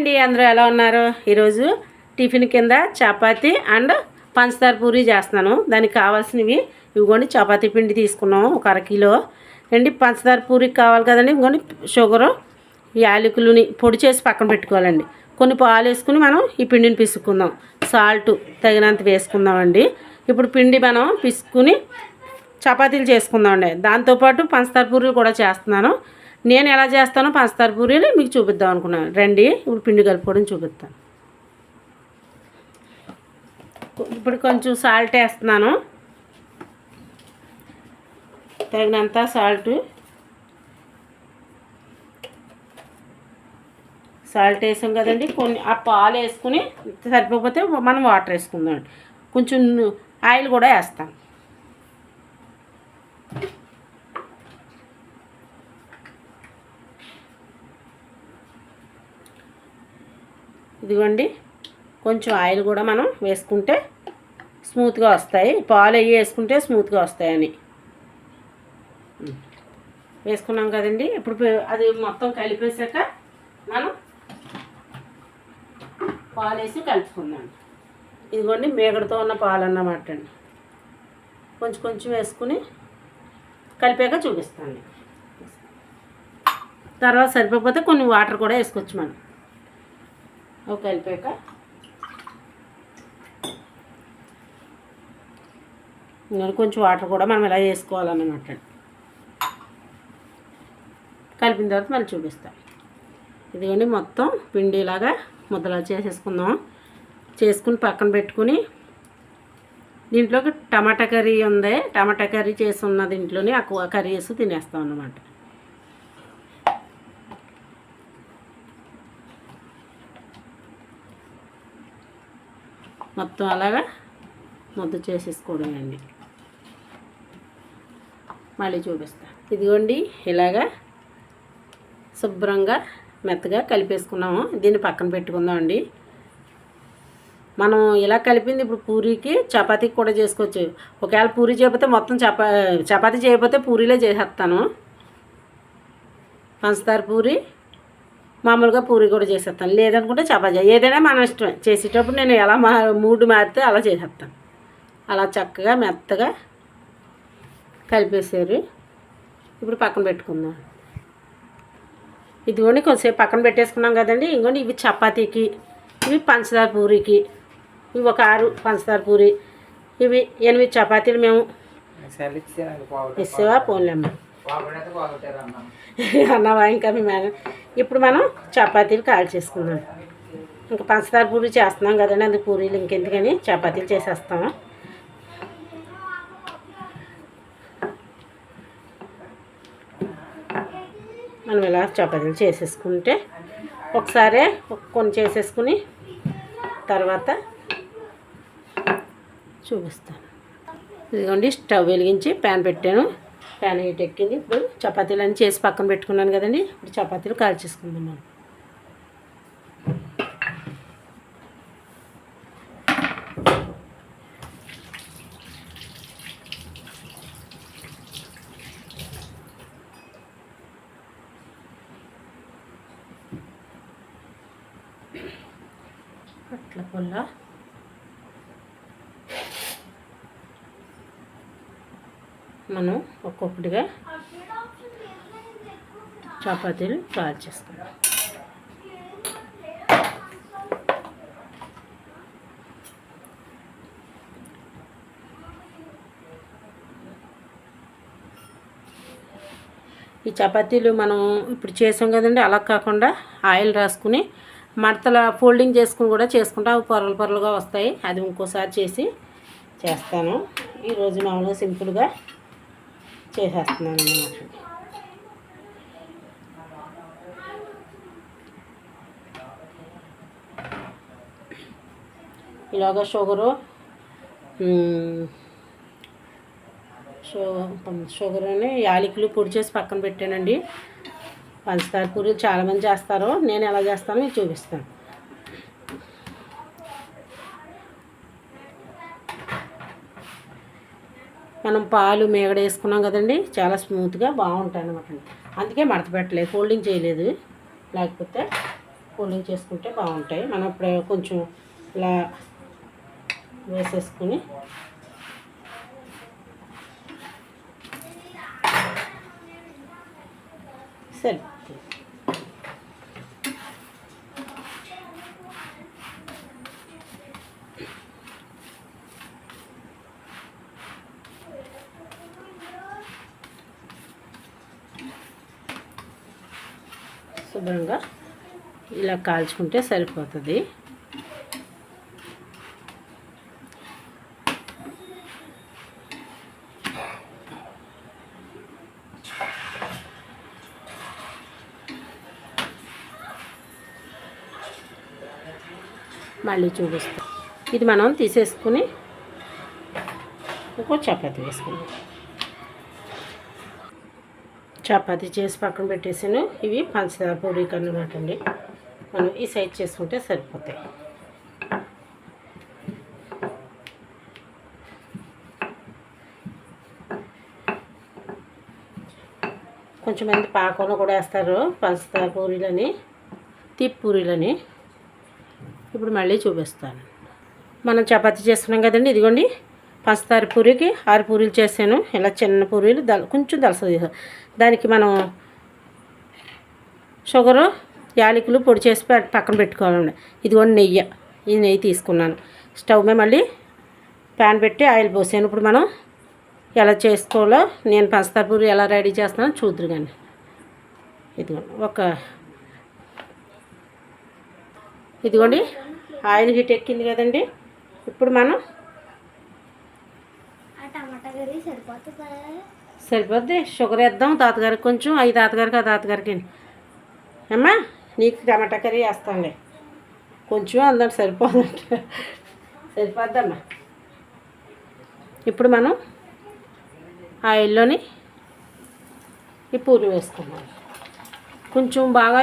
అండి? అందరూ ఎలా ఉన్నారు? ఈరోజు టిఫిన్ కింద చపాతీ అండ్ పంచదార పూరి చేస్తున్నాను. దానికి కావాల్సినవి ఇవ్వండి. చపాతీ పిండి తీసుకున్నాం ఒక అర కిలో. అండి పంచదార పూరికి కావాలి కదండి. ఇవ్వండి షుగరు యాలకులని పొడి చేసి పక్కన పెట్టుకోవాలండి. కొన్ని పాలు వేసుకుని మనం ఈ పిండిని పిసుకుందాం సాల్ట్ తగినంత వేసుకుందామండి. ఇప్పుడు పిండి మనం పిసుకుని చపాతీలు చేసుకుందామండి. దాంతోపాటు పంచదార పూరీలు కూడా చేస్తున్నాను. నేను ఎలా చేస్తానో పంచదార పూరీలు మీకు చూపిద్దాం అనుకున్నాను. రండి ఇప్పుడు పిండి కలుపుకోవడం చూపిస్తాను. ఇప్పుడు కొంచెం సాల్ట్ వేస్తున్నాను. తగినంత సాల్ట్. సాల్ట్ వేసాం కదండి కొన్ని ఆ పాలు వేసుకుని సరిపోతే మనం వాటర్ వేసుకుందాం. కొంచెం ఆయిల్ కూడా వేస్తాం. ఇదిగోండి కొంచెం ఆయిల్ కూడా మనం వేసుకుంటే స్మూత్గా వస్తాయి. పాలు అవి వేసుకుంటే స్మూత్గా వస్తాయని. వేసుకున్నాం కదండి. ఇప్పుడు పే- అది మొత్తం కలిపేసాక మనం పాలు వేసి కలుపుకుందాం. ఇదిగోండి మేగడతో ఉన్న పాలు అన్నమాట అండి. కొంచెం కొంచెం వేసుకుని కలిపాక చూపిస్తాను. తర్వాత సరిపోతే కొన్ని వాటర్ కూడా వేసుకోవచ్చు మనం. కలిపాక. ఇంకా కొంచెం వాటర్ కూడా మనం ఇలా వేసుకోవాలన్నమాట కలిపిన తర్వాత మళ్ళీ చూపిస్తాం. ఇదిగోండి మొత్తం పిండిలాగా ముద్దలా చేసేసుకుందాం. చేసుకుని పక్కన పెట్టుకుని దీంట్లోకి టమాటా కర్రీ ఉంది. టమాటా కర్రీ చేసి ఉన్న దీంట్లోనే ఆ కర్రీ వేసి తినేస్తాం అన్నమాట. మొత్తం అలాగా ముద్ద చేసేసుకోవడం అండి మళ్ళీ చూపిస్తా. ఇదిగోండి ఇలాగా శుభ్రంగా మెత్తగా కలిపేసుకున్నాము. దీన్ని పక్కన పెట్టుకుందాం అండి మనం ఇలా కలిపింది ఇప్పుడు పూరీకి చపాతీకి కూడా చేసుకోవచ్చు. ఒకవేళ పూరీ చేయకపోతే మొత్తం చపా చపాతీ చేయకపోతే పూరీలే చేసేస్తాను. పంచదార పూరి మామూలుగా పూరి కూడా చేసేస్తాను. లేదనుకుంటే చపాతీ ఏదైనా మన ఇష్టమే. చేసేటప్పుడు నేను ఎలా మా మూడు మారితే అలా చేసేస్తాను. అలా చక్కగా మెత్తగా కలిపేసారు ఇప్పుడు పక్కన పెట్టుకుందాం. ఇదిగోండి కొంచెంసేపు పక్కన పెట్టేసుకున్నాం కదండి. ఇంకోండి ఇవి చపాతీకి ఇవి పంచదార పూరికి ఇవి ఒక ఆరు పంచదార పూరి ఇవి ఎనిమిది చపాతీలు మేము ఇస్తావా పోన్లేమ్మ. అన్నవా ఇంకా మేము ఇప్పుడు మనం చపాతీలు కాల్చేసుకుందాం ఇంకా పంచదార పూరి చేస్తున్నాం కదండి అందుకు పూరీలు ఇంకెందుకని చపాతీలు చేసేస్తాము. మనం ఇలా చపాతీలు చేసేసుకుంటే ఒకసారి కొన్ని చేసేసుకుని తర్వాత చూపిస్తాను. ఇదిగోండి స్టవ్ వెలిగించి ప్యాన్ పెట్టాను. ప్యాన్ హీట్ ఎక్కింది. ఇప్పుడు చపాతీలు అన్నీ చేసి పక్కన పెట్టుకున్నాను కదండి. ఇప్పుడు చపాతీలు కాల్చేసుకుందాం మనం. అట్లా పుల్ల మనం ఒక్కొక్కటిగా చపాతీలు కాల్చేసుకుందాం ఈ చపాతీలు మనం ఇప్పుడు చేసాం కదండి అలా కాకుండా ఆయిల్ రాసుకుని మడతల ఫోల్డింగ్ చేసుకుని కూడా చేసుకుంటా అవి పొరలు పొరలుగా వస్తాయి. అది ఇంకోసారి చేసి చేస్తాను. ఈరోజు మామూలుగా సింపుల్గా చేసేస్తున్నాను అన్నమాట. ఇలాగ షుగరు మ్, షుగర్ యాలకులు పొడి చేసి పక్కన పెట్టానండి. పంచదార పూరీలు చాలామంది చేస్తారు. నేను ఎలా చేస్తానో మీకు చూపిస్తాను. మనం పాలు మేగడ వేసుకున్నాం కదండి చాలా స్మూత్గా బాగుంటాయి అనమాట అందుకే మడత పెట్టలేదు ఫోల్డింగ్ చేయలేదు. లేకపోతే ఫోల్డింగ్ చేసుకుంటే బాగుంటాయి. మనం ఇప్పుడు కొంచెం ఇలా వేసేసుకుని సరే. శుభ్రంగా ఇలా కాల్చుకుంటే సరిపోతుంది. మళ్ళీ చూపిస్తాం. ఇది మనం తీసేసుకుని ఇంకో చపాతి వేసుకుందాం. చపాతీ చేసి పక్కన పెట్టేసాను. ఇవి పంచదార పూరీకి అన్నమాట అండి మనం ఈ సైజ్ చేసుకుంటే సరిపోతాయి. కొంచెం మంది పాకంలో కూడా వేస్తారు పంచదార పూరీలని తీపి పూరీలని ఇప్పుడు మళ్ళీ చూపిస్తాను. మనం చపాతీ చేస్తున్నాం కదండి ఇదిగోండి. పంచదార పూరికి ఆరు పూరీలు చేశాను. ఇలా చిన్న పూరీలు దల కొంచెం దలస దానికి మనం షుగరు యాలకులు పొడి చేసి పక్కన పెట్టుకోవాలండి. ఇదిగోండి నెయ్యి. ఈ నెయ్యి తీసుకున్నాను. స్టవ్ మీద మళ్ళీ ప్యాన్ పెట్టి ఆయిల్ పోసాను. ఇప్పుడు మనం ఎలా చేసుకోవాలో నేను పంచదార పూరి ఎలా రెడీ చేస్తానో చూద్దరు కానీ ఇదిగోండి ఒక ఇదిగోండి. ఆయిల్ హీట్ ఎక్కింది కదండి. ఇప్పుడు మనం ఆ టమాటా కర్రీ సరిపోతుందా సరిపోద్ది. షుగర్ వేద్దాం. తాతగారికి కొంచెం. అవి తాతగారికి ఆ తాతగారికి అమ్మా నీకు టమాటా కర్రీ వేస్తాంలే కొంచెం అందరం సరిపోదంట. సరిపోద్దమ్మా. ఇప్పుడు మనం ఆయిల్లోని ఈ పూలు వేసుకున్నాం కొంచెం బాగా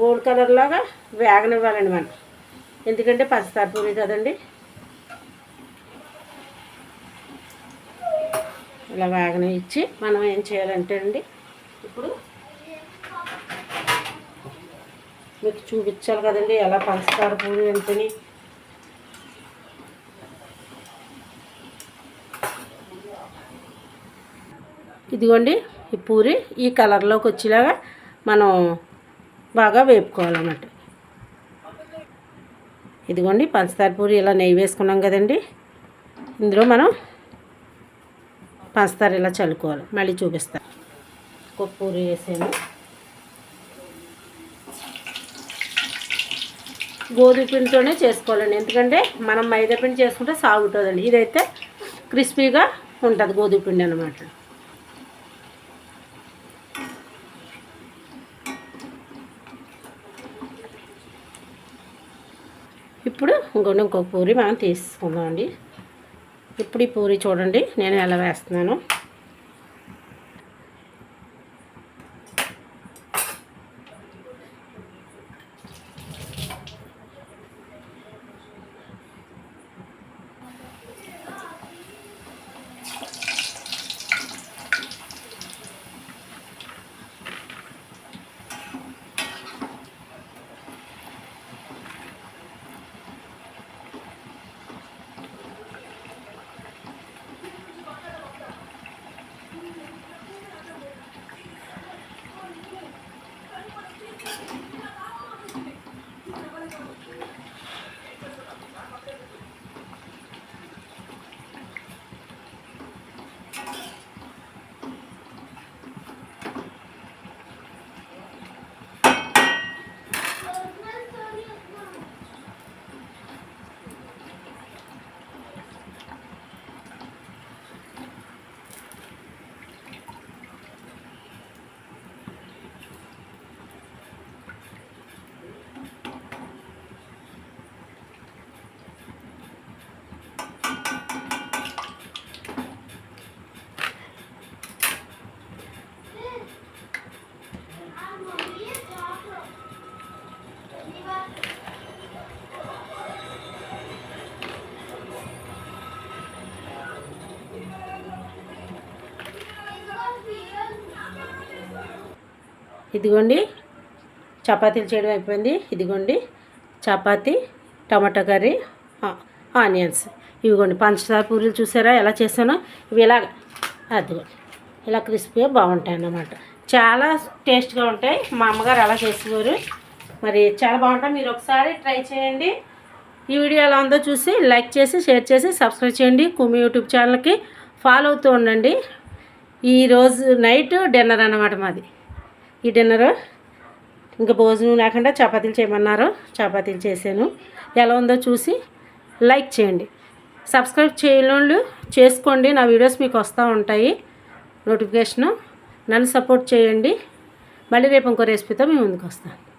గోల్డ్ కలర్లాగా వేగనివ్వాలండి మనం. ఎందుకంటే పంచదార పూరి కదండి. ఇలా వేగన ఇచ్చి మనం ఏం చేయాలంటే అండి ఇప్పుడు మీకు చూపించాలి కదండి ఎలా పంచదార పూరి వెంటనే ఇదిగోండి ఈ పూరి ఈ కలర్లోకి వచ్చేలాగా మనం బాగా వేపుకోవాలన్నమాట. ఇదిగోండి పంచదార పూరి ఇలా నెయ్యి వేసుకున్నాం కదండి. ఇందులో మనం పంచదార ఇలా చల్లుకోవాలి. మళ్ళీ చూపిస్తాను ఒక పూరి వేసాను గోధుమ పిండితోనే చేసుకోవాలండి. ఎందుకంటే మనం మైదా పిండి చేసుకుంటే సాగుతుందండి ఇదైతే క్రిస్పీగా ఉంటుంది గోధుమ పిండి అనమాట ఇప్పుడు ఇంకొన్ని ఇంకొక పూరి మనం తీసుకుందామండి. ఇప్పుడు ఈ పూరి చూడండి నేను ఎలా వేస్తున్నాను. ఇదిగోండి చపాతీలు చేయడం అయిపోయింది. ఇదిగోండి చపాతీ టమాటా కర్రీ ఆనియన్స్. ఇవిగోండి పంచదార పూరీలు చూసారా? ఎలా చేశానో? ఇవి ఇలా అదిగోండి ఇలా క్రిస్పీగా బాగుంటాయి అన్నమాట. చాలా టేస్ట్గా ఉంటాయి. మా అమ్మగారు అలా చేసేవారు. మరి చాలా బాగుంటాయి. మీరు ఒకసారి ట్రై చేయండి. ఈ వీడియో ఎలా ఉందో చూసి లైక్ చేసి షేర్ చేసి సబ్స్క్రైబ్ చేయండి. కుమి యూట్యూబ్ ఛానల్కి ఫాలో అవుతూ ఉండండి. ఈరోజు నైట్ డిన్నర్ అన్నమాట మాది. ఈ డిన్నరు. ఇంకా భోజనం లేకుండా చపాతీలు చేయమన్నారు. చపాతీలు చేశాను. ఎలా ఉందో చూసి లైక్ చేయండి. సబ్స్క్రైబ్ చేయని చేసుకోండి. నా వీడియోస్ మీకు వస్తూ ఉంటాయి. నోటిఫికేషను నన్ను సపోర్ట్ చేయండి. మళ్ళీ రేపు ఇంకో రెసిపీతో మేము ముందుకు వస్తాను.